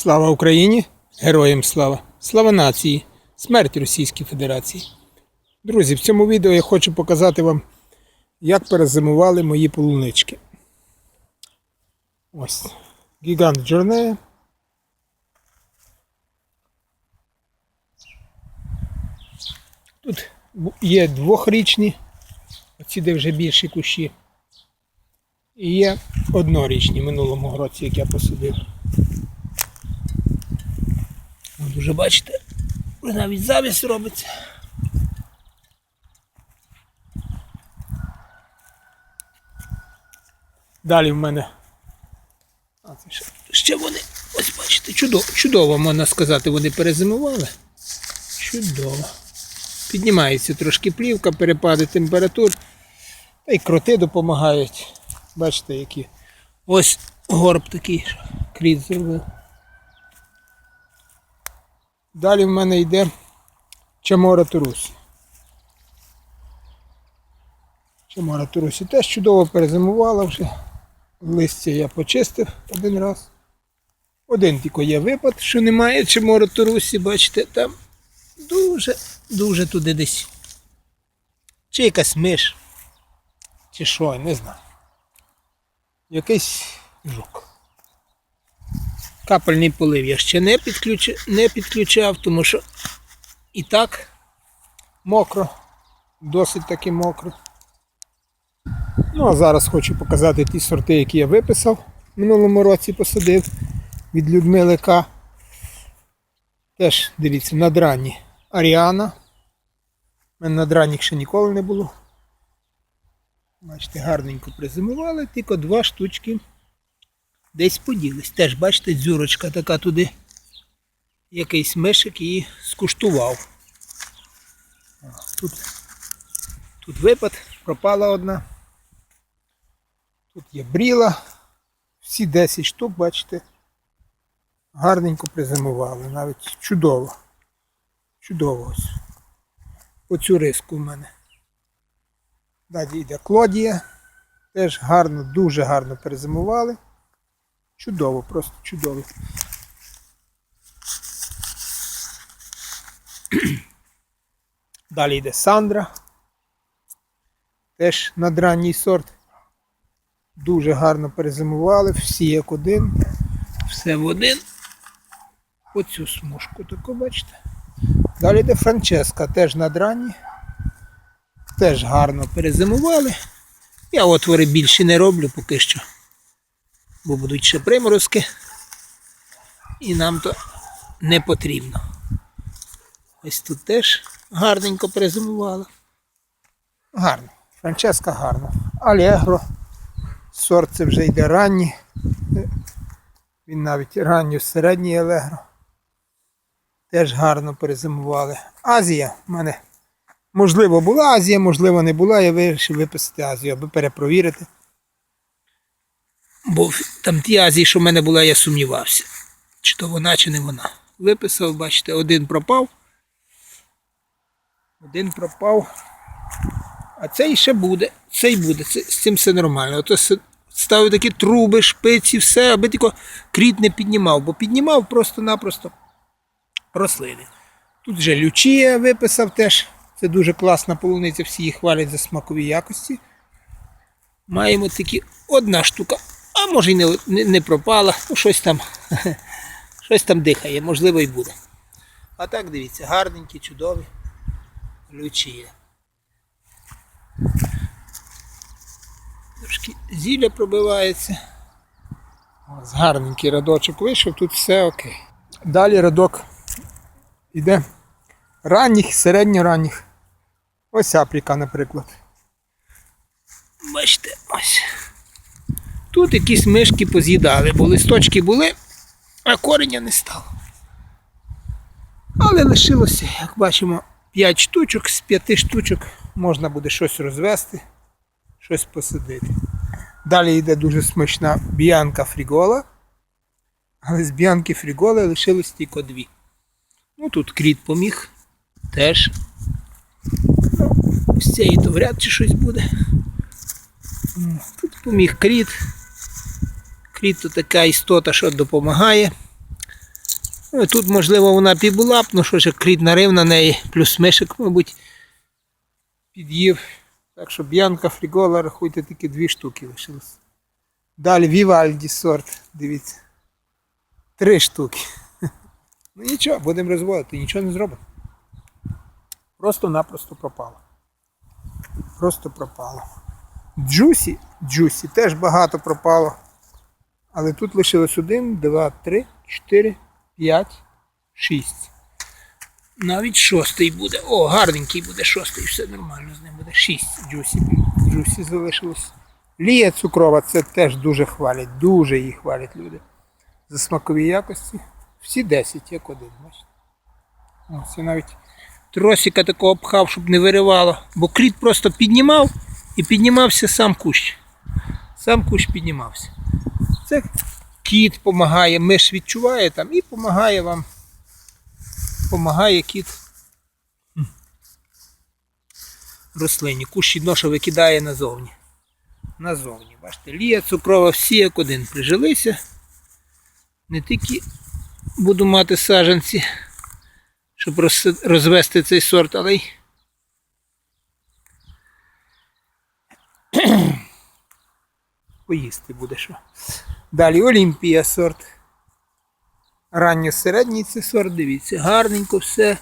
Слава Україні! Героям слава! Слава нації! Смерть Російській Федерації! Друзі, в цьому відео я хочу показати вам, як перезимували мої полунички. Ось. Гігант Джорнея. Тут є двохрічні, оці де вже більші кущі. І є однорічні минулому році, як я посадив. От уже бачите, навіть завіс робиться. Далі в мене. А, це ще, ще вони, ось бачите, чудово, чудово, можна сказати, вони перезимували. Чудово. Піднімається трошки плівка, перепади температур. Та й кроти допомагають. Бачите, які. Ось горб такий, що кріт зробив. Далі в мене йде Чамора Турусі. Чамора Турусі теж чудово перезимувала вже. Листя я почистив один раз. Один тільки є випад, що немає Чамора Турусі, бачите, там дуже, дуже туди десь. Чи якась миш, чи що, не знаю. Якийсь жук. Капельний полив я ще не, підключ... не підключав, тому що і так мокро, досить таки мокро. Ну а зараз хочу показати ті сорти, які я виписав в минулому році посадив від Людмили К. Теж дивіться, надранні Аріана. У мене надранніх ще ніколи не було. Бачите, гарненько призимували, тільки два штучки десь поділись. Теж, бачите, дзюрочка така туди. Якийсь мишик її скуштував. Тут, тут випад, пропала одна. Тут є бріла. Всі 10 штук, бачите, гарненько призимували. Навіть чудово. Чудово ось. Оцю риску в мене. Далі йде Клодія. Теж гарно, дуже гарно перезимували. Чудово, просто чудово. Далі йде Сандра. Теж надранній сорт. Дуже гарно перезимували, всі як один. Все в один. Оцю смужку таку бачите. Далі йде Франческа, теж надранні. Теж гарно перезимували. Я отвори більше не роблю поки що. Бо будуть ще приморозки. І нам то не потрібно. Ось тут теж гарненько перезимували. Гарно. Франческа гарно. Алегро. Сорт це вже йде ранній. Він навіть ранньо середній Алегро. Теж гарно перезимували. Азія в мене. Можливо, була Азія, можливо, не була. Я вирішив виписати Азію, аби перепровірити. Бо там ті Азії, що в мене була, я сумнівався. Чи то вона, чи не вона. Виписав, бачите, один пропав. Один пропав. А цей ще буде. Цей буде. Це, з цим все нормально. Ото ставив такі труби, шпиці, все, аби тільки кріт не піднімав, бо піднімав просто-напросто рослини. Тут вже лючія виписав теж. Це дуже класна полуниця, всі її хвалять за смакові якості. Маємо тільки одна штука. А може й не, не, пропала, ну щось там, щось там дихає, можливо і буде. А так дивіться, гарненькі, чудові. Лючія. Трошки зілля пробивається. Ось гарненький радочок вийшов, тут все окей. Далі радок іде ранніх, середньоранніх. Ось апріка, наприклад. Бачите, ось. Тут якісь мишки поз'їдали, бо листочки були, а кореня не стало. Але лишилося, як бачимо, 5 штучок, з 5 штучок можна буде щось розвести, щось посадити. Далі йде дуже смачна біанка фрігола. Але з біанки фріголи лишилось тільки дві. Ну тут кріт поміг теж. Ну, з цієї то вряд чи щось буде. Тут поміг кріт. Кріт то така істота, що допомагає. Ну, тут, можливо, вона і б, ну що ж, кріт нарив на неї, плюс мишик, мабуть, під'їв. Так що б'янка, фрігола, рахуйте, тільки дві штуки лишилось. Далі Вівальді сорт, дивіться. Три штуки. Ну нічого, будемо розводити, нічого не зробимо. Просто-напросто пропало. Просто пропало. Джусі, Джусі теж багато пропало. Але тут лишилось один, два, три, чотири, п'ять, шість. Навіть шостий буде. О, гарненький буде шостий, все нормально з ним буде. Шість джусі. Джусі залишилось. Лія цукрова, це теж дуже хвалять, дуже її хвалять люди. За смакові якості. Всі 10, як один, бачите. Ось навіть тросика такого пхав, щоб не виривало. Бо кріт просто піднімав і піднімався сам кущ. Сам кущ піднімався. Це кіт допомагає, миш відчуває там і допомагає вам. Помагає кіт рослині. Кущ відноша викидає назовні. Назовні. Бачите, лія цукрова, всі як один прижилися. Не тільки буду мати саджанці, щоб розвести цей сорт, але й поїсти буде що. Далі Олімпія сорт. Ранньо-середній це сорт, дивіться, гарненько все.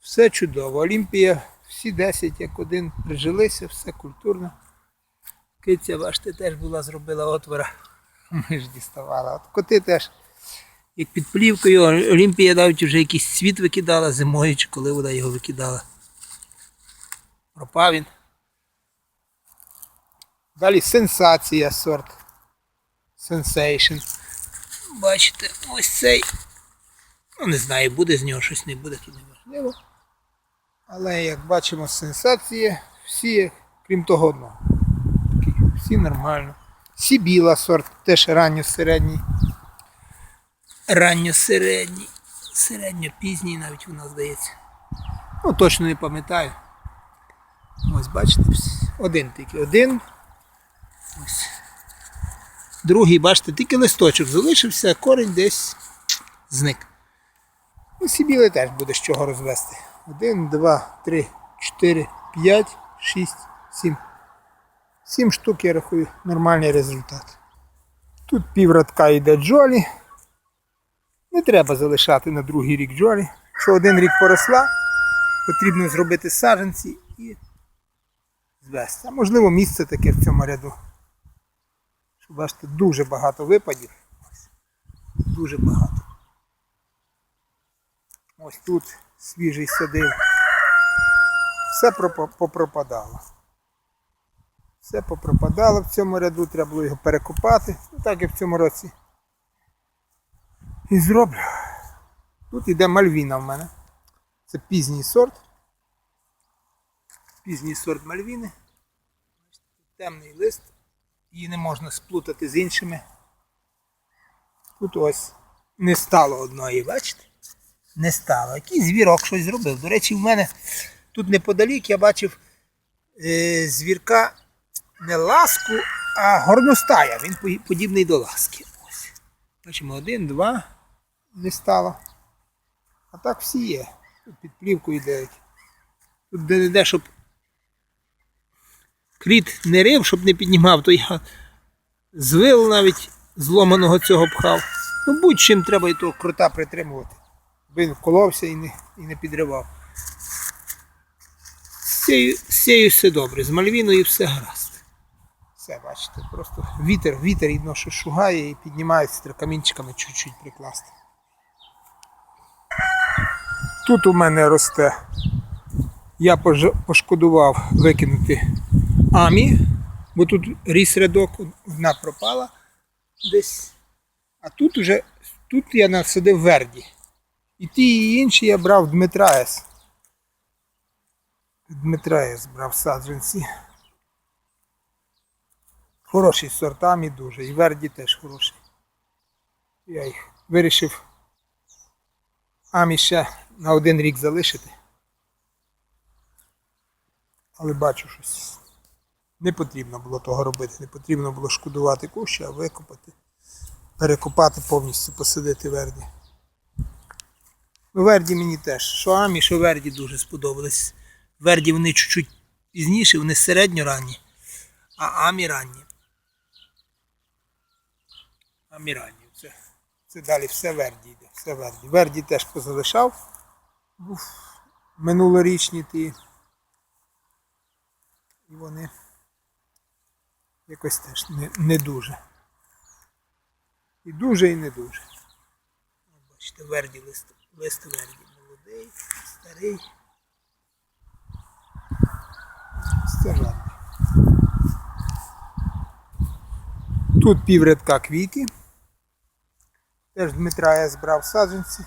Все чудово. Олімпія, всі 10 як один прижилися, все культурно. Киця, бачите, теж була, зробила отвора. Ми ж діставали. От коти теж, як під плівкою, Олімпія навіть вже якийсь світ викидала зимою, чи коли вона його викидала. Пропав він. Далі сенсація сорт. Sensation. Бачите, ось цей. Ну, не знаю, буде з нього щось не буде, тут не важливо. Але як бачимо, сенсації всі, крім того одного. Всі нормально. Сібіла сорт, теж ранньо-середній. Ранньо-середній. Середньо-пізній навіть вона здається. Ну, точно не пам'ятаю. Ось бачите, один тільки один. Ось. Другий, бачите, тільки листочок залишився, а корінь десь зник. Ну, сібіли теж буде з чого розвести. Один, два, три, чотири, п'ять, шість, сім. Сім штук, я рахую, нормальний результат. Тут піврадка йде джолі. Не треба залишати на другий рік джолі. Якщо один рік поросла, потрібно зробити саджанці і звести. А можливо місце таке в цьому ряду. Бачите, дуже багато випадів. Дуже багато. Ось тут свіжий садив. Все попропадало. Все попропадало в цьому ряду, треба було його перекопати. Ну так як в цьому році. І зроблю. Тут іде мальвіна в мене. Це пізній сорт. Пізній сорт мальвіни. Темний лист. Її не можна сплутати з іншими. Тут ось не стало одної, бачите? Не стало. Якийсь звірок щось зробив. До речі, в мене тут неподалік я бачив е, звірка не ласку, а горностая. Він подібний до ласки. Бачимо, один, два не стало. А так всі є. Тут під плівкою йдуть. Тут де не де, щоб кріт не рив, щоб не піднімав, то я звил навіть зломаного цього пхав. Ну будь-чим треба і того крута притримувати. Він вколовся і не, і не підривав. З цією, з цією все добре, з мальвіною все гаразд. Все, бачите, просто вітер, вітер відно, що шугає і піднімається, треба камінчиками чуть-чуть прикласти. Тут у мене росте. Я пошкодував викинути амі, бо тут ріс рядок, одна пропала десь. А тут уже тут я насадив верді. І ті і інші я брав Дмитра С. Дмитра С брав саджанці. Хороші сортами дуже. І верді теж хороші. Я їх вирішив амі ще на один рік залишити. Але бачу щось. Не потрібно було того робити. Не потрібно було шкодувати кущі, а викопати, перекопати повністю, посадити верді. Ну, Верді мені теж. Що Амі, що Верді дуже сподобались. Верді вони чуть-чуть пізніше, вони середньо ранні, а Амі ранні. Амі ранні. Це, це далі все Верді йде. Все Верді. Верді теж позалишав. Був минулорічні ті. І вони якось теж не, не дуже. І дуже, і не дуже. Бачите, Верді лист, лист Верді. Молодий, старий. Ось Це Верді. Тут піврядка квіти. Теж Дмитра я збрав саджанці.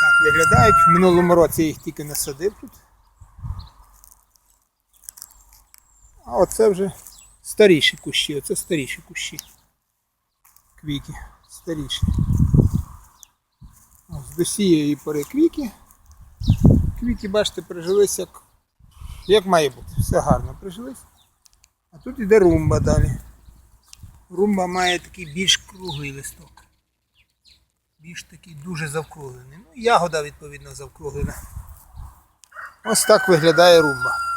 Так виглядають. В минулому році я їх тільки насадив тут. А оце вже старіші кущі, оце старіші кущі. Квіки. Старіші. Ось до цієї пори квіки. Квіки, бачите, прижились як, як має бути. Все гарно прижились. А тут іде румба далі. Румба має такий більш круглий листок. Більш такий дуже завкруглений. Ну, ягода, відповідно, завкруглена. Ось так виглядає румба.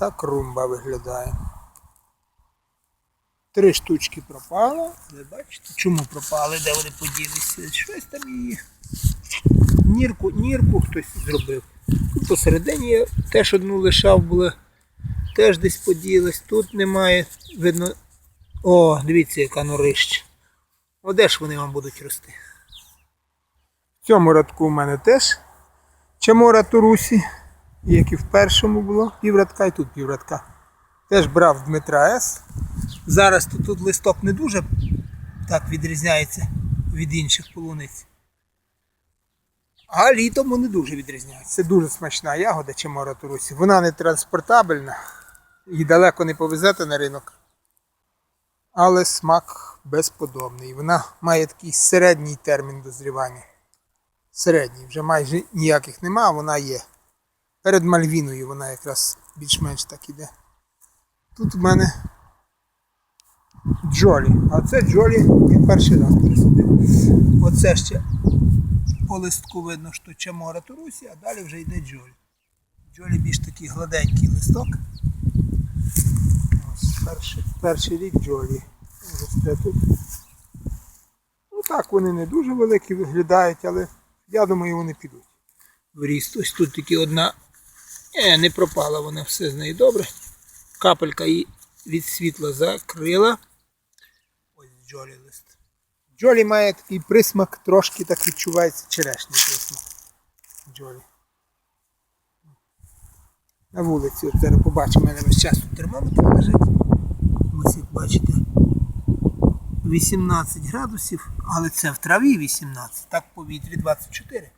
Так румба виглядає. Три штучки пропало. Ви бачите, чому пропали, де вони поділися? Щось там її. Нірку, нірку хтось зробив. Тут посередині я теж одну лишав було. Теж десь поділась. Тут немає. Видно. О, дивіться, яка норища. О, де ж вони вам будуть рости? В цьому радку у мене теж чамора турусі, як і в першому було, піврадка і тут піврадка. Теж брав Дмитра С. Зараз тут, тут листок не дуже так відрізняється від інших полуниць. А літом вони дуже відрізняються. Це дуже смачна ягода чамора турусі. Вона не транспортабельна і далеко не повезете на ринок. Але смак безподобний. Вона має такий середній термін дозрівання. Середній, вже майже ніяких нема, вона є. Перед Мальвіною вона якраз більш-менш так іде. Тут в мене Джолі. А це Джолі я перший раз присадив. Оце ще по листку видно, що Чамора Турусі, а далі вже йде Джолі. Джолі більш такий гладенький листок. Ось перший, перший рік Джолі. Ну так, вони не дуже великі виглядають, але я думаю, вони підуть. В. Ось тут тільки одна. Е, не пропала вона, все з нею добре. Капелька її від світла закрила. Ось Джолі лист. Джолі має такий присмак, трошки так відчувається черешній присмак. Джолі. На вулиці, от зараз побачимо, у мене весь час тут термометр лежить. Ось як бачите. 18 градусів, але це в траві 18, так в повітрі 24.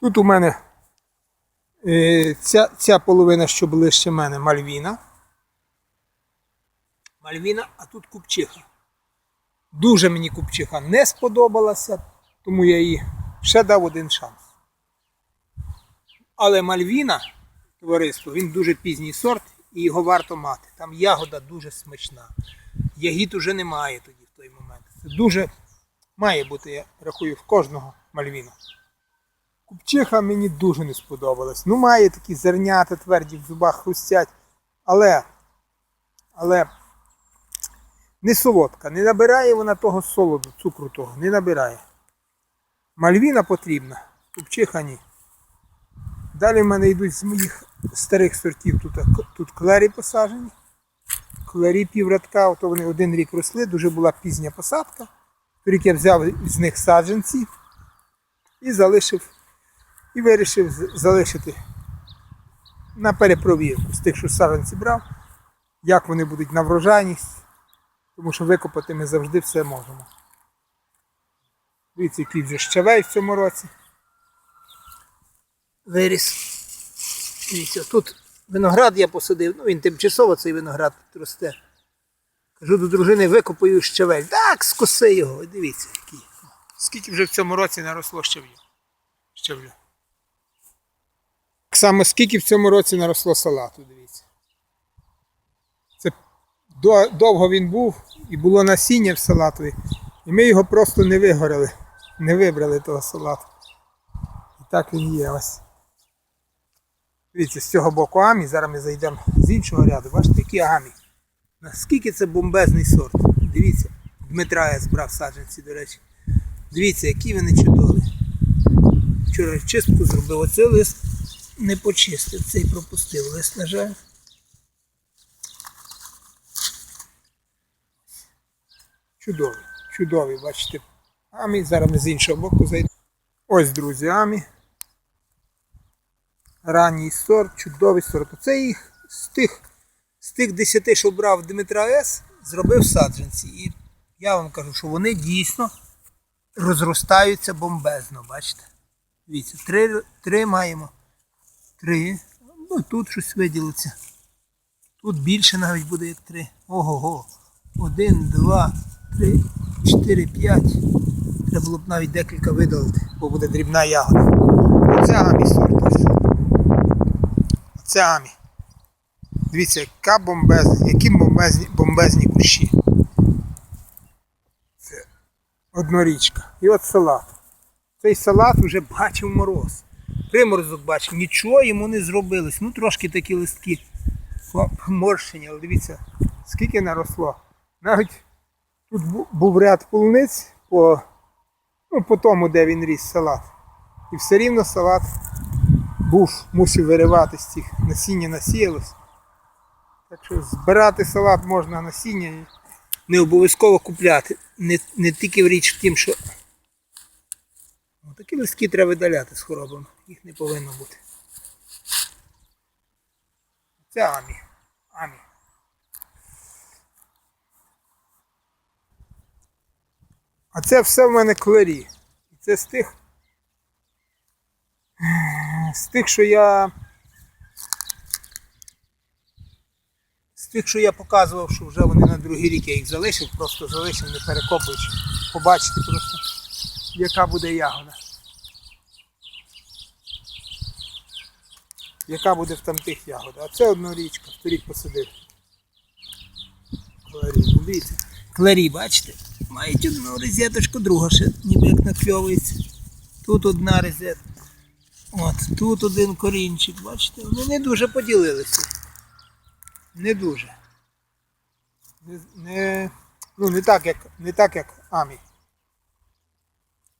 Тут у мене е, ця, ця половина, що ближче мене, Мальвіна. Мальвіна, а тут купчиха. Дуже мені купчиха не сподобалася, тому я їй ще дав один шанс. Але Мальвіна, товариство, він дуже пізній сорт і його варто мати. Там ягода дуже смачна. Ягід уже немає тоді в той момент. Це дуже має бути, я рахую, в кожного Мальвіна. Купчиха мені дуже не сподобалась. Ну, має такі зернята тверді в зубах хрустять, але, але не солодка, не набирає вона того солоду, цукру того, не набирає. Мальвіна потрібна, купчиха ні. Далі в мене йдуть з моїх старих сортів. Тут, тут клері посаджені. Клері піврадка, ото вони один рік росли, дуже була пізня посадка. Торік я взяв з них саджанці і залишив, і вирішив залишити на перепровірку з тих, що саджанці брав, як вони будуть на врожайність, тому що викопати ми завжди все можемо. Дивіться, який вже щавей в цьому році. Виріс. Дивіться, тут виноград я посадив, ну він тимчасово цей виноград росте. Кажу до дружини, викопаю щавель. Так, скоси його, дивіться, який. Скільки вже в цьому році наросло щавлю. Щавлю. Само скільки в цьому році наросло салату, дивіться. Це довго він був і було насіння в салатові. І ми його просто не вигорали, не вибрали того салату. І так він є ось. Дивіться, з цього боку амі, зараз ми зайдемо з іншого ряду. Бачите, які амі. Наскільки це бомбезний сорт. Дивіться, Дмитра я збрав саджанці, до речі. Дивіться, які вони чудові. Вчора чистку зробив, оцей лист не почистив, цей пропустив лист, на жаль. Чудові, чудові, бачите. Амі, зараз ми з іншого боку зайдемо. Ось, друзі, амі. Ранній сорт, чудовий сорт. Оце їх з тих, з тих 10, що брав Дмитра С, зробив саджанці. І я вам кажу, що вони дійсно розростаються бомбезно, бачите? Дивіться, три, три маємо. Три. Ну, тут щось виділиться. Тут більше навіть буде як три. Ого-го. Один, два, три, чотири, п'ять. Треба було б навіть декілька видалити, бо буде дрібна ягода. Оце амі сорт. Оце амі. Дивіться, яка бомбезна, які бомбезні, бомбезні кущі. Це однорічка. І от салат. Цей салат вже бачив мороз. Приморозок бачив, нічого йому не зробилось. Ну трошки такі листки поморщені, але дивіться, скільки наросло. Навіть тут був ряд полуниць по, ну, по тому, де він ріс салат. І все рівно салат був, мусив виривати з цих насіння насіялось. Так що збирати салат можна насіння і не обов'язково купляти. Не, не тільки в річ в тім, що такі листки треба видаляти з хворобами. Їх не повинно бути. Це амі. Амі. А це все в мене клері. І це з тих. З тих, що я. З тих, що я показував, що вже вони на другий рік я їх залишив, просто залишив, не перекопуючи. Побачите просто, яка буде ягода. Яка буде в тамтих ягода. А це однорічка, торік посадив. Кларі, ну. Кларі, бачите? Мають одну розеточку, друга ще ніби як накльовується. Тут одна розетка. От, тут один корінчик, бачите? Вони не дуже поділилися. Не дуже. Не, не, ну, не так, як, не так, як Амі.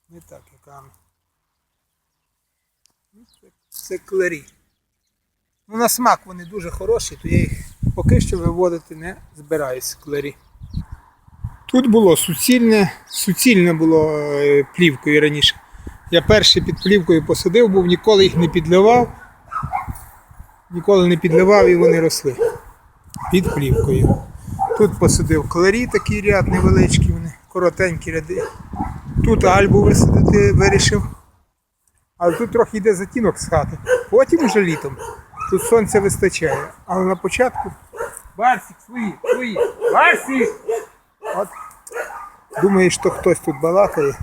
Не так, як Амі. Ну, Це, це клері. Ну, на смак вони дуже хороші, то я їх поки що виводити не збираюсь з клері. Тут було суцільне, суцільне було е, плівкою раніше. Я перший під плівкою посадив, був ніколи їх не підливав. Ніколи не підливав і вони росли під плівкою. Тут посадив кларі такий ряд невеличкий, вони коротенькі ряди. Тут альбу висадити вирішив. Але тут трохи йде затінок з хати. Потім уже літом. Тут сонця вистачає. Але на початку. Барсик, свої, свої. Барсик! От. Думаєш, що хтось тут балакає,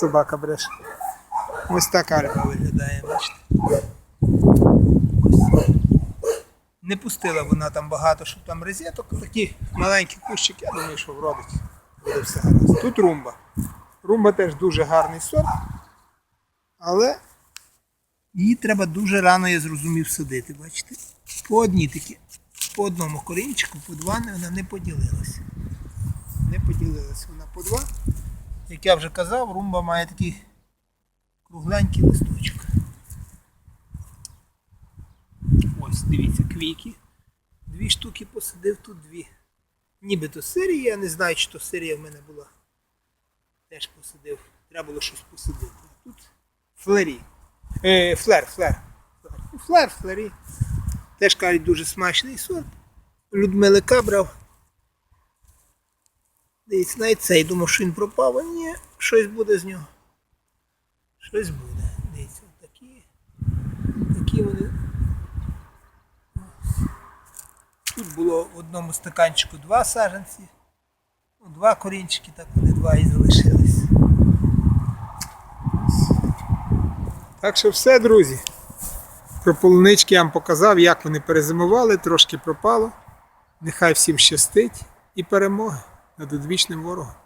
собака бреше. Ось так альба виглядає, бачите. Не пустила вона там багато, щоб там розеток, такі маленькі кущики, я думаю, що вродить. Буде все гаразд. Тут румба. Румба теж дуже гарний сорт, але її треба дуже рано, я зрозумів, садити, бачите? По одній такі, по одному корінчику, по два вона не поділилася. Не поділилася вона по два. Як я вже казав, румба має такий кругленький листочок. Ось, дивіться, квіки. Дві штуки посадив, тут дві. Нібито сирія, я не знаю, чи то сирія в мене була. Теж посадив. Треба було щось посадити. А Тут флері. Е, флер, флер. Флер, флері. Теж кажуть, дуже смачний сорт. Людмилика брав. Дивіться, навіть цей думав, що він пропав, а ні, щось буде з нього. Щось буде. Дивіться, такі. Такі вони. Тут було в одному стаканчику два саженці. Два корінчики, так вони два і залишились. Так що все, друзі. Про полунички я вам показав, як вони перезимували, трошки пропало. Нехай всім щастить і перемоги над одвічним ворогом.